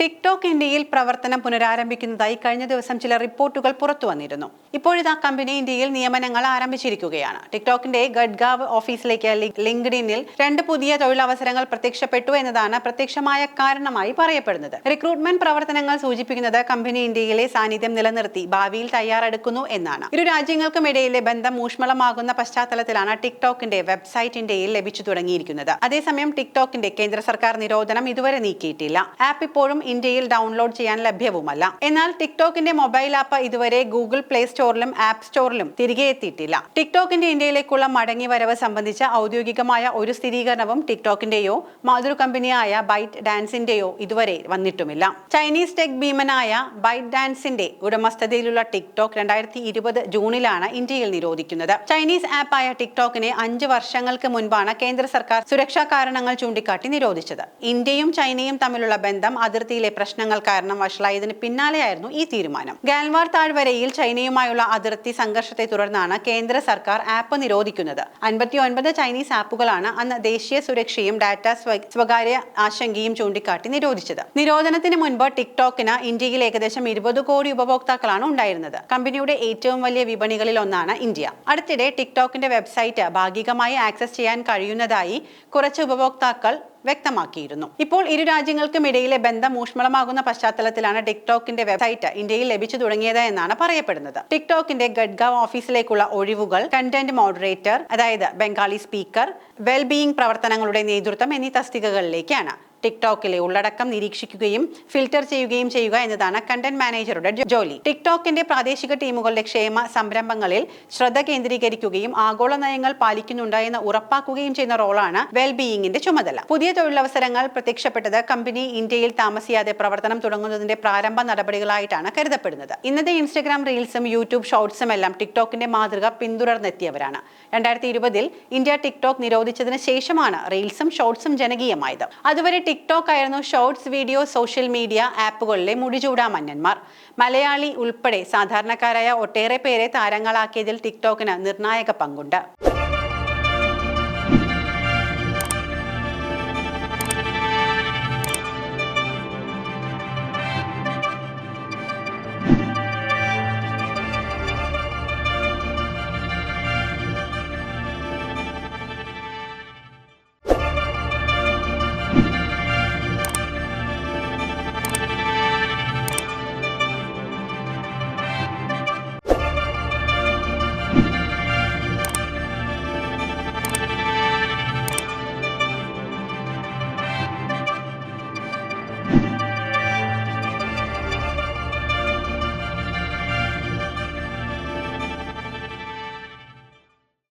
TikTok ഇന്ത്യയിൽ പ്രവർത്തനം പുനരാരംഭിക്കുന്നതായി കഴിഞ്ഞ ദിവസം ചില റിപ്പോർട്ടുകൾ പുറത്തു വന്നിരുന്നു. ഇപ്പോഴിതാ കമ്പനി ഇന്ത്യയിൽ നിയമനങ്ങൾ ആരംഭിച്ചിരിക്കുകയാണ്. ടിക്ടോക്കിന്റെ ഗഡ്ഗാവ് ഓഫീസിലേക്ക് ലിങ്ക്ഡിനിൽ രണ്ട് പുതിയ തൊഴിലവസരങ്ങൾ പ്രത്യക്ഷപ്പെട്ടു എന്നതാണ് പ്രത്യക്ഷമായ കാരണമായി പറയപ്പെടുന്നത്. റിക്രൂട്ട്മെന്റ് പ്രവർത്തനങ്ങൾ സൂചിപ്പിക്കുന്നത് കമ്പനി ഇന്ത്യയിലെ സാന്നിധ്യം നിലനിർത്തി ഭാവിയിൽ തയ്യാറെടുക്കുന്നു എന്നാണ്. ഇരു രാജ്യങ്ങൾക്കും ഇടയിലെ ബന്ധം ഊഷ്മളമാകുന്ന പശ്ചാത്തലത്തിലാണ് ടിക്ടോക്കിന്റെ വെബ്സൈറ്റ് ഇന്ത്യയിൽ ലഭിച്ചു തുടങ്ങിയിരിക്കുന്നത്. അതേസമയം ടിക്ടോക്കിന്റെ കേന്ദ്ര സർക്കാർ നിരോധനം ഇതുവരെ നീക്കിയിട്ടില്ല. ആപ്പ് ഇപ്പോഴും ഇന്ത്യയിൽ ഡൗൺലോഡ് ചെയ്യാൻ ലഭ്യവുമല്ല. എന്നാൽ ടിക്ടോക്കിന്റെ മൊബൈൽ ആപ്പ് ഇതുവരെ ഗൂഗിൾ പ്ലേ സ്റ്റോറിലും ആപ്പ് സ്റ്റോറിലും തിരികെ എത്തിയിട്ടില്ല. ടിക്ടോക്കിന്റെ ഇന്ത്യയിലേക്കുള്ള മടങ്ങി വരവ് സംബന്ധിച്ച ഔദ്യോഗികമായ ഒരു സ്ഥിരീകരണവും ടിക്ടോക്കിന്റെയോ മാതൃ കമ്പനിയായ ബൈറ്റ് ഡാൻസിന്റെയോ ഇതുവരെ വന്നിട്ടുമില്ല. ചൈനീസ് ടെക് ഭീമനായ ബൈറ്റ് ഡാൻസിന്റെ ഉടമസ്ഥതയിലുള്ള ടിക്ടോക്ക് രണ്ടായിരത്തി ഇരുപത് ജൂണിലാണ് ഇന്ത്യയിൽ നിരോധിക്കുന്നത്. ചൈനീസ് ആപ്പായ ടിക്ടോക്കിനെ അഞ്ച് വർഷങ്ങൾക്ക് മുൻപാണ് കേന്ദ്ര സർക്കാർ സുരക്ഷാ കാരണങ്ങൾ ചൂണ്ടിക്കാട്ടി നിരോധിച്ചത്. ഇന്ത്യയും ചൈനയും തമ്മിലുള്ള ബന്ധം അതിർത്തിയിലെ പ്രശ്നങ്ങൾ കാരണം വഷളായതിന് പിന്നാലെയായിരുന്നു ഈ തീരുമാനം. ഗാൽവാർ താഴ്വരയിൽ ചൈനയുമായുള്ള അതിർത്തി സംഘർഷത്തെ തുടർന്നാണ് കേന്ദ്ര സർക്കാർ ആപ്പ് നിരോധിക്കുന്നത്. അൻപത്തി ഒൻപത് ചൈനീസ് ആപ്പുകളാണ് അന്ന് ദേശീയ സുരക്ഷയും ഡാറ്റ സ്വകാര്യ ആശങ്കയും ചൂണ്ടിക്കാട്ടി നിരോധിച്ചത്. നിരോധനത്തിന് മുൻപ് ടിക്ടോക്കിന് ഇന്ത്യയിൽ ഏകദേശം ഇരുപത് കോടി ഉപഭോക്താക്കളാണ് ഉണ്ടായിരുന്നത്. കമ്പനിയുടെ ഏറ്റവും വലിയ വിപണികളിൽ ഒന്നാണ് ഇന്ത്യ. അടുത്തിടെ ടിക്ടോക്കിന്റെ വെബ്സൈറ്റ് ഭാഗികമായി ആക്സസ് ചെയ്യാൻ കഴിയുന്നതായി കുറച്ച് ഉപഭോക്താക്കൾ വ്യക്തമാക്കിയിരുന്നു. ഇപ്പോൾ ഇരു രാജ്യങ്ങൾക്കും ഇടയിലെ ബന്ധം ഊഷ്മളമാകുന്ന പശ്ചാത്തലത്തിലാണ് ടിക്ടോക്കിന്റെ വെബ്സൈറ്റ് ഇന്ത്യയിൽ ലഭിച്ചു തുടങ്ങിയത് എന്നാണ് പറയപ്പെടുന്നത്. ടിക്ടോക്കിന്റെ ഗഡ്ഗാവ് ഓഫീസിലേക്കുള്ള ഒഴിവുകൾ കണ്ടന്റ് മോഡറേറ്റർ അതായത് ബംഗാളി സ്പീക്കർ വെൽബീയിങ് പ്രവർത്തനങ്ങളുടെ നേതൃത്വം എന്നീ തസ്തികകളിലേക്കാണ്. ടിക്ടോക്കിലെ ഉള്ളടക്കം നിരീക്ഷിക്കുകയും ഫിൽട്ടർ ചെയ്യുകയും ചെയ്യുക എന്നതാണ് കണ്ടന്റ് മാനേജറുടെ ജോലി. ടിക്ടോക്കിന്റെ പ്രാദേശിക ടീമുകളുടെ ക്ഷേമ സംരംഭങ്ങളിൽ ശ്രദ്ധ കേന്ദ്രീകരിക്കുകയും ആഗോള നയങ്ങൾ പാലിക്കുന്നുണ്ടായെന്ന് ഉറപ്പാക്കുകയും ചെയ്യുന്ന റോളാണ് വെൽബീയിങ്ങിന്റെ ചുമതല. പുതിയ തൊഴിലവസരങ്ങൾ പ്രത്യക്ഷപ്പെട്ടത് കമ്പനി ഇന്ത്യയിൽ താമസിയാതെ പ്രവർത്തനം തുടങ്ങുന്നതിന്റെ പ്രാരംഭ നടപടികളായിട്ടാണ് കരുതപ്പെടുന്നത്. ഇന്നത്തെ ഇൻസ്റ്റഗ്രാം റീൽസും യൂട്യൂബ് ഷോർട്സും എല്ലാം ടിക്ടോക്കിന്റെ മാതൃക പിന്തുടർന്നെത്തിയവരാണ്. രണ്ടായിരത്തി ഇരുപതിൽ ഇന്ത്യ ടിക്ടോക്ക് നിരോധിച്ചതിന് ശേഷമാണ് റീൽസും ഷോർട്സും ജനകീയമായത്. അതുവരെ ടിക്ടോക്ക് ആയിരുന്നു ഷോർട്സ് വീഡിയോ സോഷ്യൽ മീഡിയ ആപ്പുകളിലെ മുടിചൂടാ മന്നന്മാർ മലയാളി ഉൾപ്പെടെ സാധാരണക്കാരായ ഒട്ടേറെ പേരെ താരങ്ങളാക്കിയതിൽ ടിക്ടോക്കിന് നിർണായക പങ്കുണ്ട്.